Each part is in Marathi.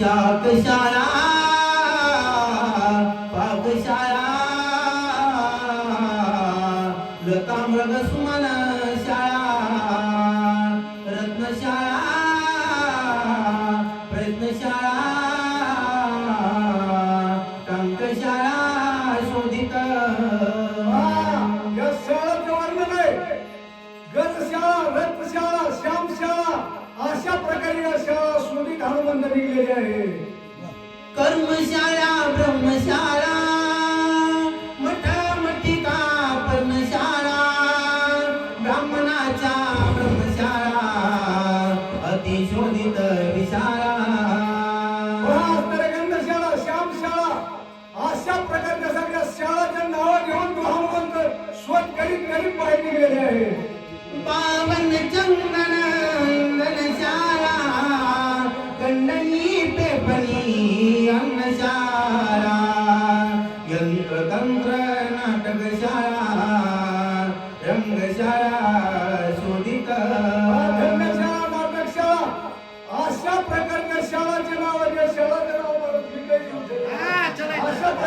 शाकशाळा पाकशाळा लता मृग सुमन शाळा रत्नशाळा प्रयत्नशाळा. टंकशाळा शोधित. या शाळाचं वर्णन आहे. गजशाळा रत्नशाळा श्यामशाळा अशा प्रकारे या शाळा शोधित हनुमंत निघलेली आहे कर्मशाळा ब्रह्मशाळा मठ मठिका पर्णशाळा ब्राह्मणाच्या ब्रह्मशाळा अतिशोधित विशाळा गंधशाळा श्यामशाळा अशा प्रकारच्या सगळ्या शाळाच्या नावं घेऊन तो हनुमंत शोध करीत करीत बाहेर निघलेले आहे. पावन चंदन इंदनशाळा कंडनी पेपणी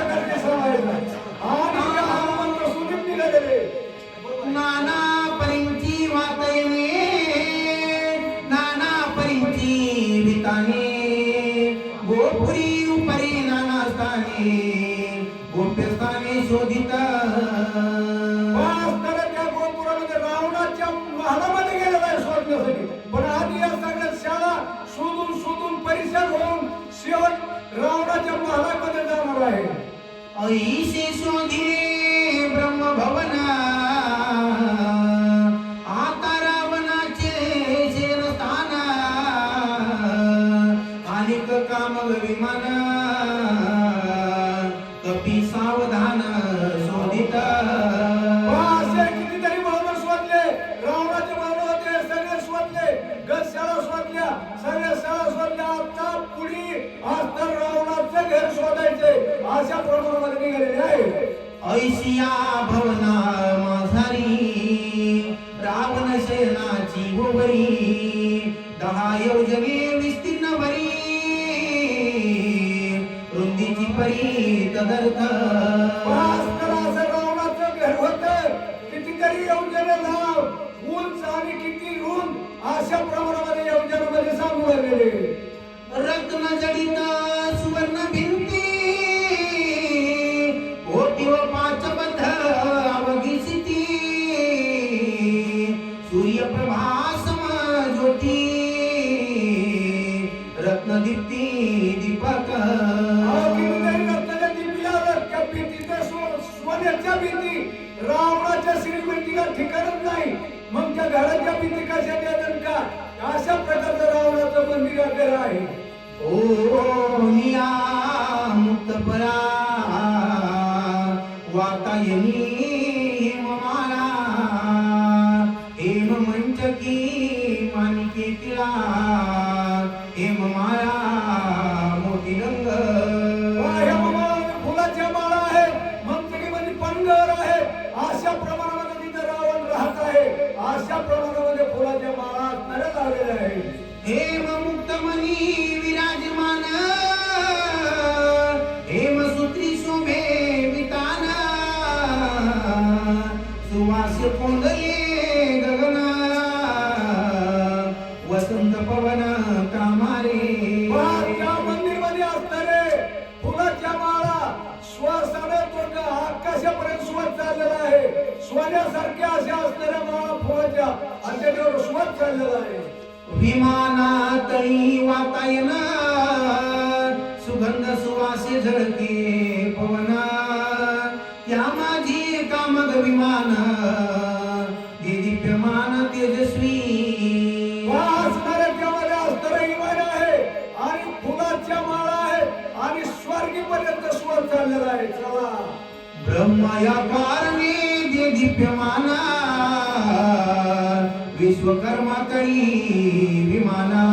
नाही. अशा आणि या हनुमंत शोधित निघालेले नाना परींची वातयने नाना विताने गोपुरी उपरी नाना स्थाने गोप्यस्थाने शोधिता ऐशे शोधिले ब्रह्मभवन. आता रावणाचे शेरस्थान अनेक कामग विमान. कपी सावधान शोधित. हो, कितीतरी भावना शोधले रावणाचे भावना होते सगळे शोधले गज शाळा शोधल्या सगळ्या शाळा शोधल्या आता पुढे आज तर अशा प्रमाणामध्ये निघालेले आहे ऐशिया भवना माझारी रावण शयनाची गोवरी दहा योजने विस्तीर्ण भरी रुंदीची परी तदर्थ भास्कर असं रावणाचं घर होतं. कितीतरी योजनेला उंच आणि किती रुंद अशा प्रमाणामध्ये योजनेमध्ये सांगू लागलेले रत्न जडित सुवर्ण श्रीमंतीला ठिकाणच नाही. मग त्या घराच्या भिंती कशा द्यायचं का अशा प्रकारचं रावणाचं मंदिर आपल्याला आहे. ओ निया मुक्तपरा वातायनी सुवास कोंदले गगन वसंत पवन कामारे. त्या मंदिरमध्ये असणारे फुलाच्या माळा श्वासाने तो आकाशापर्यंत श्वास चाललेला आहे. सोन्यासारख्या अशा असणाऱ्या माळा फुलाच्या आणि त्याच्यावर श्वास चाललेला आहे. विमानातळी वातायन कामग विमान दिव्यमान तेजस्वी इमान आहे आणि फुलाच्या माळा आहे आणि स्वर्गीपर्यंत श्वास चाललेला आहे. चला. ब्रह्मा या कारणे दिव्यमाना विश्वकर्मा करी विमाना.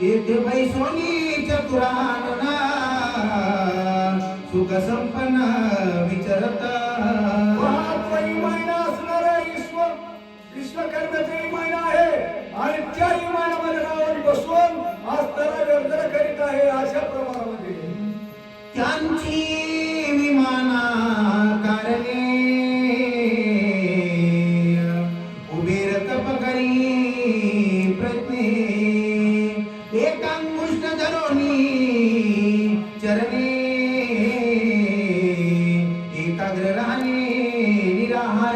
येथे बैसोनी चतुरानना. सुख संपन्न विचरत त्यांची विमाना कारणे. उभेर तप करी प्रज्ञे एकांगुष्ट धरोनी चरणे. एकाग्र राहणे निराहार.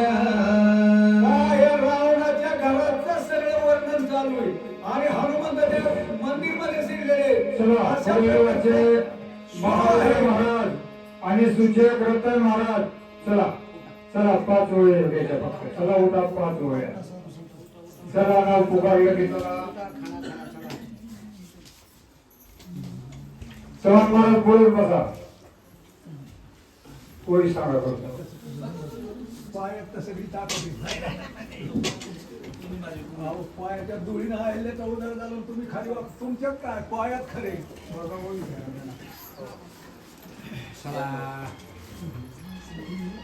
रावणाच्या घराचं सगळं वर्णन चालू आहे. आणि हनुमंताच्या मंदिरमध्ये शिरलेले महादेव महाराज आणि सुचेक रतन महाराज. चला चला पाच फक्त चला उठा पाच ओळ्या चला नाव पुकारलं की चला. चव्हाण महाराज बोलून बसा. ओळी सांगा करतो पायात सगळी ताकद पायाच्या धुळीनं आले तर उदर झालं तुम्ही खाली तुमच्यात काय? पायात खरे. बघा さあ。Thank you.